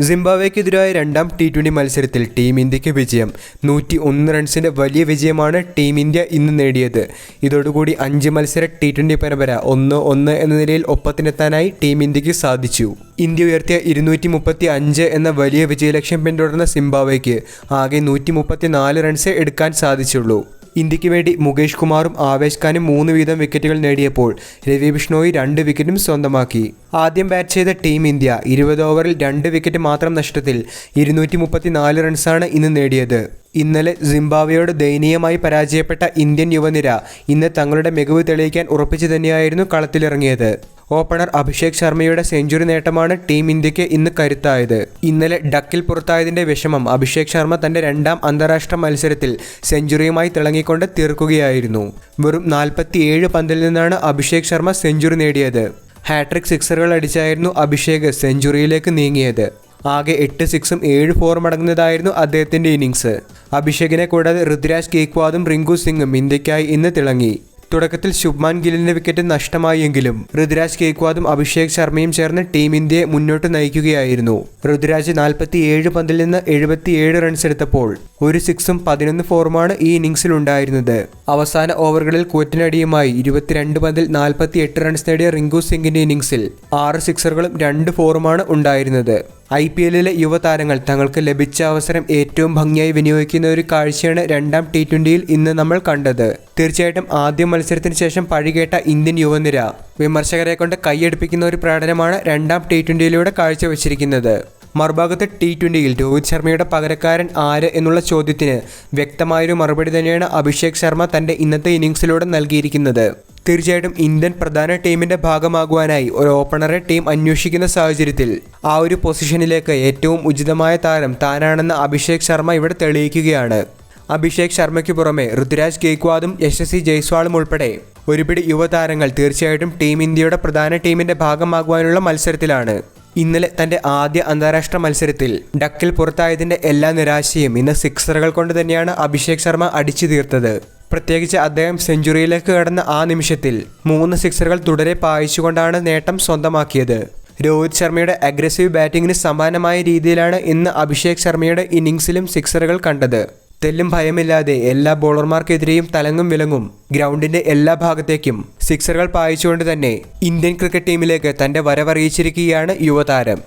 സിംബാബ്വേക്കെതിരായ രണ്ടാം T twenty മത്സരത്തിൽ team ഇന്ത്യയ്ക്ക് വിജയം. നൂറ്റി ഒന്ന് റൺസിന്റെ വലിയ വിജയമാണ് ടീം ഇന്ത്യ ഇന്ന് നേടിയത്. ഇതോടുകൂടി അഞ്ച് മത്സര ടി ട്വന്റി പരമ്പര ഒന്ന് ഒന്ന് എന്ന നിലയിൽ ഒപ്പത്തിനെത്താനായി ടീം ഇന്ത്യയ്ക്ക് സാധിച്ചു. ഇന്ത്യ ഉയർത്തിയ ഇരുന്നൂറ്റി മുപ്പത്തി അഞ്ച് എന്ന വലിയ വിജയലക്ഷ്യം പിന്തുടർന്ന സിംബാബ്വേക്ക് ആകെ നൂറ്റി മുപ്പത്തി നാല് റൺസേ എടുക്കാൻ സാധിച്ചുള്ളൂ. ഇന്ത്യയ്ക്ക് വേണ്ടി മുകേഷ് കുമാറും ആവേശ് ഖാനും മൂന്ന് വീതം വിക്കറ്റുകൾ നേടിയപ്പോൾ രവി ബിഷ്ണോയി രണ്ട് വിക്കറ്റും സ്വന്തമാക്കി. ആദ്യം ബാറ്റ് ചെയ്ത ടീം ഇന്ത്യ ഇരുപത് ഓവറിൽ രണ്ട് വിക്കറ്റ് മാത്രം നഷ്ടത്തിൽ ഇരുന്നൂറ്റി മുപ്പത്തിനാല് റൺസാണ് ഇന്ന് നേടിയത്. ഇന്നലെ സിംബാബ്വെയോട് ദയനീയമായി പരാജയപ്പെട്ട ഇന്ത്യൻ യുവനിര ഇന്ന് തങ്ങളുടെ മികവ് തെളിയിക്കാൻ ഉറപ്പിച്ചു തന്നെയായിരുന്നു കളത്തിലിറങ്ങിയത്. ഓപ്പണർ അഭിഷേക് ശർമ്മയുടെ സെഞ്ചുറി നേട്ടമാണ് ടീം ഇന്ത്യയ്ക്ക് ഇന്ന് കരുത്തായത്. ഇന്നലെ ഡക്കിൽ പുറത്തായതിന്റെ വിഷമം അഭിഷേക് ശർമ്മ തന്റെ രണ്ടാം അന്താരാഷ്ട്ര മത്സരത്തിൽ സെഞ്ചുറിയുമായി തിളങ്ങിക്കൊണ്ട് തീർക്കുകയായിരുന്നു. വെറും നാൽപ്പത്തിയേഴ് പന്തിൽ നിന്നാണ് അഭിഷേക് ശർമ്മ സെഞ്ചുറി നേടിയത്. ഹാട്രിക് സിക്സറുകൾ അടിച്ചായിരുന്നു അഭിഷേക് സെഞ്ചുറിയിലേക്ക് നീങ്ങിയത്. ആകെ എട്ട് സിക്സും ഏഴ് ഫോറും അടങ്ങുന്നതായിരുന്നു അദ്ദേഹത്തിന്റെ ഇന്നിങ്സ് അഭിഷേകിനെ കൂടാതെ ഋതുരാജ് കേക്വാദും റിങ്കു സിംഗും ഇന്ത്യക്കായി ഇന്ന് തിളങ്ങി. തുടക്കത്തിൽ ശുഭ്മാൻ ഗില്ലിന്റെ വിക്കറ്റ് നഷ്ടമായെങ്കിലും ഋതുരാജ് കേക്വാദും അഭിഷേക് ശർമ്മയും ചേർന്ന് ടീം ഇന്ത്യയെ മുന്നോട്ട് നയിക്കുകയായിരുന്നു. ഋതുരാജ് നാൽപ്പത്തിയേഴ് പന്തിൽ നിന്ന് എഴുപത്തിയേഴ് റൺസ് എടുത്തപ്പോൾ ഒരു സിക്സും പതിനൊന്ന് ഫോറുമാണ് ഈ ഇന്നിംഗ്സിൽ ഉണ്ടായിരുന്നത്. അവസാന ഓവറുകളിൽ കൂറ്റനടിയുമായി ഇരുപത്തിരണ്ട് പന്തിൽ നാൽപ്പത്തി എട്ട് റൺസ് നേടിയ റിങ്കു സിംഗിന്റെ ഇന്നിംഗ്സിൽ ആറ് സിക്സറുകളും രണ്ട് ഫോറുമാണ് ഉണ്ടായിരുന്നത്. ഐ പി എല്ലിലെ യുവതാരങ്ങൾ തങ്ങൾക്ക് ലഭിച്ച അവസരം ഏറ്റവും ഭംഗിയായി വിനിയോഗിക്കുന്ന ഒരു കാഴ്ചയാണ് രണ്ടാം ടി ട്വന്റിയിൽ ഇന്ന് നമ്മൾ കണ്ടത്. തീർച്ചയായിട്ടും ആദ്യ മത്സരത്തിന് ശേഷം പഴികേട്ട ഇന്ത്യൻ യുവനിര. വിമർശകരെ കൊണ്ട് കൈയടിപ്പിക്കുന്ന ഒരു പ്രകടനമാണ് രണ്ടാം ടി ട്വന്റിയിലൂടെ കാഴ്ചവെച്ചിരിക്കുന്നത്. മറുഭാഗത്ത് ടി ട്വന്റിയിൽ രോഹിത് ശർമ്മയുടെ പകരക്കാരൻ ആര് എന്നുള്ള ചോദ്യത്തിന് വ്യക്തമായൊരു മറുപടി തന്നെയാണ് അഭിഷേക് ശർമ്മ തന്റെ ഇന്നത്തെ ഇന്നിങ്സിലൂടെ നൽകിയിരിക്കുന്നത്. തീർച്ചയായിട്ടും ഇന്ത്യൻ പ്രധാന ടീമിന്റെ ഭാഗമാകുവാനായി ഒരു ഓപ്പണറെ ടീം അന്വേഷിക്കുന്ന സാഹചര്യത്തിൽ ആ ഒരു പൊസിഷനിലേക്ക് ഏറ്റവും ഉചിതമായ താരം താനാണെന്ന് അഭിഷേക് ശർമ്മ ഇവിടെ തെളിയിക്കുകയാണ്. അഭിഷേക് ശർമ്മയ്ക്ക് പുറമെ ഋതുരാജ് ഗേക്വാദും യശസ്വി ജയ്സ്വാളും ഉൾപ്പെടെ ഒരുപിടി യുവതാരങ്ങൾ തീർച്ചയായിട്ടും ടീം ഇന്ത്യയുടെ പ്രധാന ടീമിന്റെ ഭാഗമാകുവാനുള്ള മത്സരത്തിലാണ്. ഇന്നലെ തന്റെ ആദ്യ അന്താരാഷ്ട്ര മത്സരത്തിൽ ഡക്കിൽ പുറത്തായതിന്റെ എല്ലാ നിരാശയും ഇന്ന് സിക്സറുകൾ കൊണ്ട് തന്നെയാണ് അഭിഷേക് ശർമ്മ അടിച്ചു തീർത്തത്. പ്രത്യേകിച്ച് അദ്ദേഹം സെഞ്ചുറിയിലേക്ക് കടന്ന ആ നിമിഷത്തിൽ മൂന്ന് സിക്സറുകൾ തുടരെ പായിച്ചുകൊണ്ടാണ് നേട്ടം സ്വന്തമാക്കിയത്. രോഹിത് ശർമ്മയുടെ അഗ്രസീവ് ബാറ്റിംഗിന് സമാനമായ രീതിയിലാണ് ഇന്ന് അഭിഷേക് ശർമ്മയുടെ ഇന്നിംഗ്സിലും സിക്സറുകൾ കണ്ടത്. തെല്ലും ഭയമില്ലാതെ എല്ലാ ബോളർമാർക്കെതിരെയും തലങ്ങും വിലങ്ങും ഗ്രൗണ്ടിന്റെ എല്ലാ ഭാഗത്തേക്കും സിക്സറുകൾ പായിച്ചുകൊണ്ട് തന്നെ ഇന്ത്യൻ ക്രിക്കറ്റ് ടീമിലേക്ക് തന്റെ വരവറിയിച്ചിരിക്കുകയാണ് യുവതാരം.